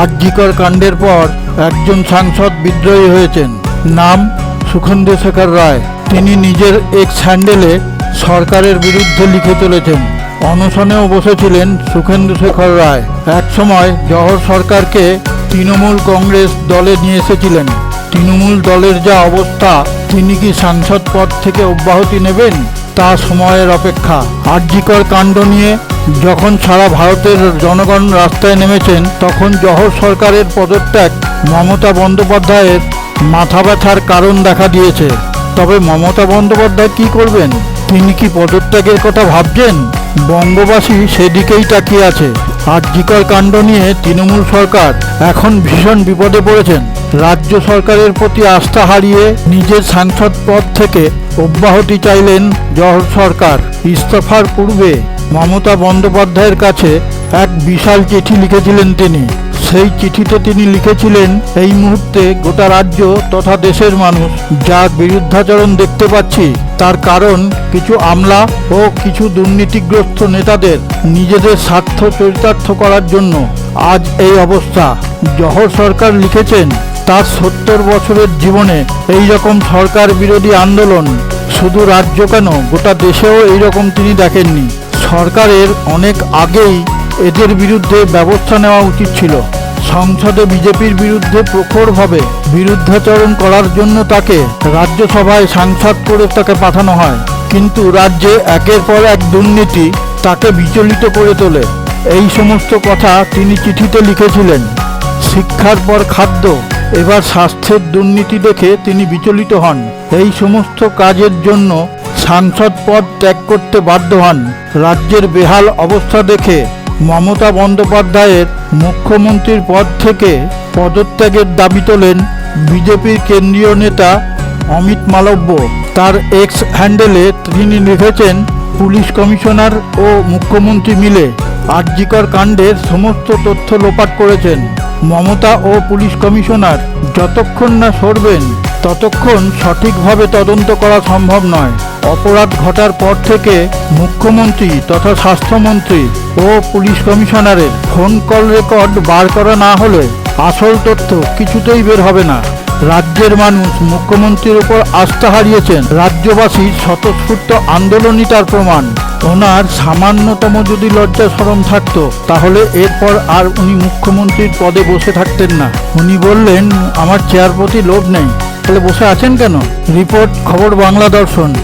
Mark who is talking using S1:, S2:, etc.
S1: আরজিকর কাণ্ডের পর একজন সাংসদ বিদ্রোহী হয়েছেন। নাম সুখেন্দু শেখর রায়। তিনি নিজের এক্স হ্যান্ডেলে সরকারের বিরুদ্ধে লিখে চলেছেন অনশনেও বসেছিলেন সুখেন্দু শেখর রায়। একসময় জহর সরকারকে তৃণমূল কংগ্রেস দলে নিয়ে এসেছিলেন। তৃণমূল দলের যা অবস্থা তিনি কি সাংসদ পদ থেকে অব্যাহতি নেবেন? তা সময়ের অপেক্ষা। আরজিকর কাণ্ড নিয়ে যখন সারা ভারতের জনগণ রাস্তায় নেমেছেন, তখন জহর সরকারের পদত্যাগ মমতা বন্দ্যোপাধ্যায়ের মাথা ব্যথার কারণ দেখা দিয়েছে। তবে মমতা বন্দ্যোপাধ্যায় কি করবেন? তিনি কি পদত্যাগের কথা ভাবছেন? বঙ্গবাসী সেদিকেই তাকিয়ে আছে। আরজিকর কাণ্ড নিয়ে তৃণমূল সরকার এখন ভীষণ বিপদে পড়েছেন। রাজ্য সরকারের প্রতি আস্থা হারিয়ে নিজের সাংসদ পদ থেকে অব্যাহতি চাইলেন জহর সরকার। ইস্তফার পূর্বে মমতা বন্দ্যোপাধ্যায়ের কাছে এক বিশাল চিঠি লিখেছিলেন তিনি। সেই চিঠিতে তিনি লিখেছিলেন, এই মুহূর্তে গোটা রাজ্য তথা দেশের মানুষ যা বিরুদ্ধাচরণ দেখতে পাচ্ছি, তার কারণ কিছু আমলা ও কিছু দুর্নীতিগ্রস্ত নেতাদের নিজেদের স্বার্থ চরিতার্থ করার জন্য আজ এই অবস্থা। জহর সরকার লিখেছেন, তার সত্তর বছরের জীবনে এই রকম সরকার বিরোধী আন্দোলন শুধু রাজ্য কেন, গোটা দেশেও এই রকম তিনি দেখেননি। সরকারের অনেক আগেই এদের বিরুদ্ধে ব্যবস্থা নেওয়া উচিত ছিল। সংসদে বিজেপির বিরুদ্ধে প্রখরভাবে বিরুদ্ধাচরণ করার জন্য তাকে রাজ্যসভায় সাংসদ করে তাকে পাঠানো হয়। কিন্তু রাজ্যে একের পর এক দুর্নীতি তাকে বিচলিত করে তোলে। এই সমস্ত কথা তিনি চিঠিতে লিখেছিলেন। শিক্ষার পর খাদ্য, এবার স্বাস্থ্যের দুর্নীতি দেখে তিনি বিচলিত হন। এই সমস্ত কাজের জন্য সাংসদ পদ ত্যাগ করতে বাধ্য হন। রাজ্যের বেহাল অবস্থা দেখে মমতা বন্দ্যোপাধ্যায়ের মুখ্যমন্ত্রীর পদ থেকে পদত্যাগের দাবি তোলেন বিজেপির কেন্দ্রীয় নেতা অমিত মালব্য। তার এক্স হ্যান্ডেলে তিনি লিখেছেন, পুলিশ কমিশনার ও মুখ্যমন্ত্রী মিলে আরজিকর কাণ্ডের সমস্ত তথ্য লোপাট করেছেন। মমতা ও পুলিশ কমিশনার যতক্ষণ না সরবেন ততক্ষণ সঠিকভাবে তদন্ত করা সম্ভব নয়। অপরাধ ঘটার পর থেকে মুখ্যমন্ত্রী তথা স্বাস্থ্যমন্ত্রী ও পুলিশ কমিশনারের ফোন কল রেকর্ড বার করা না হলে আসল তথ্য কিছুতেই বের হবে না। রাজ্যের মানুষ মুখ্যমন্ত্রীর উপর আস্থা হারিয়েছেন। রাজ্যবাসীর স্বতঃস্ফূর্ত আন্দোলনই তার প্রমাণ। ওনার সামান্যতম যদি লজ্জা সরম থাকত, তাহলে এরপর আর উনি মুখ্যমন্ত্রীর পদে বসে থাকতেন না। উনি বললেন, আমার চেয়ার প্রতি লোভ নেই। তাহলে বসে আছেন কেন? রিপোর্ট, খবর, বাংলা দর্শন।